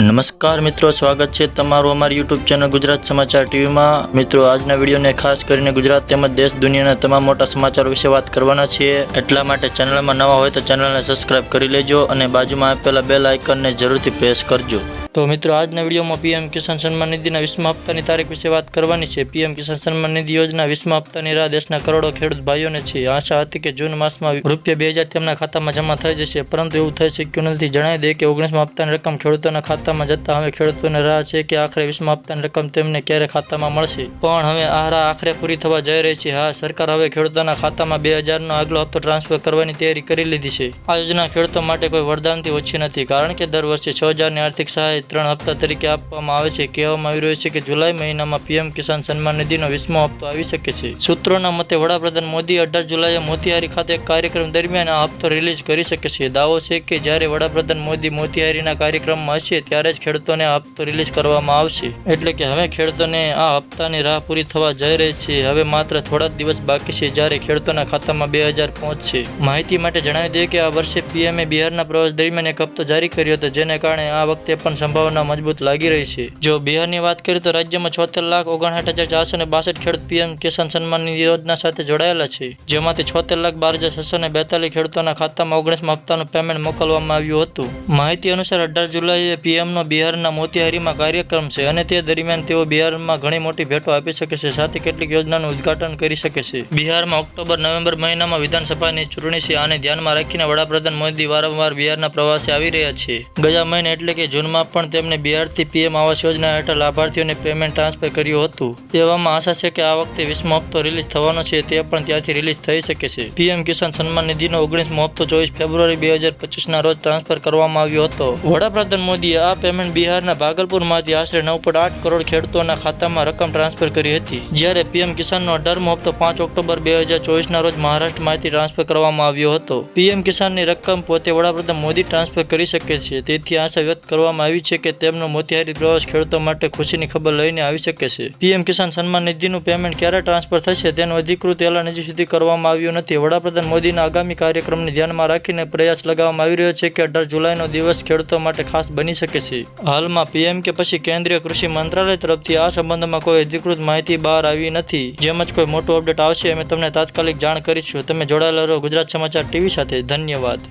નમસ્કાર મિત્રો, સ્વાગત છે તમારું અમારી યુટ્યુબ ચેનલ ગુજરાત સમાચાર ટીવીમાં મિત્રો, આજના વિડીયોને ખાસ કરીને ગુજરાત તેમજ દેશ દુનિયાના તમામ મોટા સમાચાર વિશે વાત કરવાના છીએ. એટલા માટે ચેનલમાં નવા હોય તો ચેનલને સબસ્ક્રાઇબ કરી લેજો અને બાજુમાં આપેલા બેલ આઇકનને જરૂરથી પ્રેસ કરજો. તો મિત્રો, આજના વિડીયોમાં પીએમ કિસાન સન્માન નિધિના વીસમા હપ્તાની તારીખ વિશે વાત કરવાની છે. પીએમ કિસાન સન્માન નિધિ યોજના વીસમા હપ્તાની રાહ દેશના કરોડો ખેડૂત ભાઈઓને છે. આશા હતી કે જૂન માસમાં રૂપિયા બે હજાર તેમના ખાતામાં જમા થઈ જશે, પરંતુ એવું થઈ શક્યું નથી જણાવી દે કે ઓગણીસમા હપ્તાની રકમ ખેડૂતોના ખાતામાં જતા હવે ખેડૂતોને રાહ છે કે આખરે વીસમા હપ્તાની રકમ તેમને ક્યારે ખાતામાં મળશે. પણ હવે આ રાહ આખરે પૂરી થવા જઈ રહી છે. હા, સરકાર હવે ખેડૂતોના ખાતામાં બે હજારનો આગલો હપ્તો ટ્રાન્સફર કરવાની તૈયારી કરી લીધી છે. આ યોજના ખેડૂતો માટે કોઈ વરદાનથી ઓછી નથી, કારણ કે દર વર્ષે છ હજારની આર્થિક સહાય ત્રણ હપ્તા તરીકે આપવામાં આવે છે. કહેવામાં આવી રહ્યું છે કે જુલાઈ મહિનામાં પીએમ કિસાન સન્માન નિધિનો વીસમો હપ્તો આવી શકે છે. સૂત્રોના મતે વડાપ્રધાન મોદી અઢાર જુલાઈએ મોતિહારી ખાતે કાર્યક્રમ દરમિયાન આ હપ્તો રિલીઝ કરી શકે છે. દાવો છે કે જ્યારે વડાપ્રધાન મોદી મોતિહારીના કાર્યક્રમમાં હશે ત્યારે જ ખેડૂતોને આ હપ્તો રિલીઝ કરવામાં આવશે. એટલે કે હવે ખેડૂતોને આ હપ્તાની રાહ પૂરી થવા જઈ રહી છે. હવે માત્ર થોડા જ દિવસ બાકી છે જ્યારે ખેડૂતોના ખાતામાં બે હજાર પહોંચશે. માહિતી માટે જણાવી દઈએ કે આ વર્ષે પીએમએ બિહારના પ્રવાસ દરમિયાન એક હપ્તો જારી કર્યો હતો, જેને કારણે આ વખતે પણ સંભાવના મજબૂત લાગી રહી છે. જો બિહારની વાત કરીએ તો રાજ્યમાં છોતેર લાખ ઓગણસાઠ હજાર ચારસો ને બાસઠ ખેડૂત પીએમ કિસાન સન્માન નિધિ યોજના સાથે જોડાયેલા છે. જેમાંથી છોતેર લાખ બાર હજાર છસો ને બેતાલીસ ખેડૂતોના ખાતામાં ઓગણીસમાં હપ્તાનું પેમેન્ટ મોકલવામાં આવ્યું હતું. માહિતી અનુસાર અઢાર જુલાઈએ પીએમનો બિહારના મોતિહારીમાં કાર્યક્રમ છે અને તે દરમિયાન તેઓ બિહારમાં ઘણી મોટી ભેટો આપી શકે છે, સાથે કેટલીક યોજનાનું ઉદ્ઘાટન કરી શકે છે. બિહારમાં ઓક્ટોબર, નવેમ્બર મહિનામાં વિધાનસભાની ચૂંટણી છે આને ધ્યાનમાં રાખીને વડાપ્રધાન મોદી વારંવાર બિહારના પ્રવાસે આવી રહ્યા છે. ગયા મહિને એટલે કે જૂનમાં પણ તેમને બિહારથી પીએમ આવાસ યોજના હેઠળ લાભાર્થીઓને પેમેન્ટ ટ્રાન્સફર કર્યું હતું. તેવામાં આશા છે કે આ વખતે વીસમો હપ્તો રિલીઝ થવાનો છે, તે પણ ત્યાંથી રિલીઝ થઈ શકે છે. પીએમ કિસાન સન્માન નિધિનો ઓગણીસમો હપ્તો ચોવીસ ફેબ્રુઆરી બે હજાર પચીસના રોજ ટ્રાન્સફર કરવામાં આવ્યો હતો. વડાપ્રધાન મોદીએ આ પેમેન્ટ બિહારના ભાગલપુરમાંથી આશરે નવ આઠ કરોડ ખેડૂતોના ખાતામાં રકમ ટ્રાન્સફર કરી હતી. જ્યારે પીએમ કિસાનનો અઢારમો હપ્તો પાંચ ઓક્ટોબર બે હજાર ચોવીસના રોજ મહારાષ્ટ્રમાંથી ટ્રાન્સફર કરવામાં આવ્યો હતો. પીએમ કિસાનની રકમ પોતે વડાપ્રધાન મોદી ટ્રાન્સફર કરી શકે છે, તેથી આશા વ્યક્ત કરવામાં આવી છે કે તેમનો મોતિહારી પ્રવાસ ખેડૂતો માટે ખુશીની ખબર લઈને આવી શકે છે. પીએમ કિસાન સન્માન નિધિનું પેમેન્ટ ક્યારે ટ્રાન્સફર થશે તેનું અધિકૃત એલાન હજી સુધી કરવામાં આવ્યું નથી. વડાપ્રધાન મોદીના આગામી કાર્યક્રમને ધ્યાનમાં રાખીને પ્રયાસ લગાવવામાં આવી રહ્યો છે કે અઢાર જુલાઈનો દિવસ ખેડૂતો માટે ખાસ બની શકે છે. હાલમાં પીએમ કે પછી કેન્દ્રીય કૃષિ મંત્રાલય તરફથી આ સંબંધમાં કોઈ અધિકૃત માહિતી બહાર આવી નથી. જેમ જ કોઈ મોટું અપડેટ આવશે, અમે તમને તાત્કાલિક જાણ કરીશું. તમે જોડાયેલા રહો ગુજરાત સમાચાર ટીવી સાથે. ધન્યવાદ.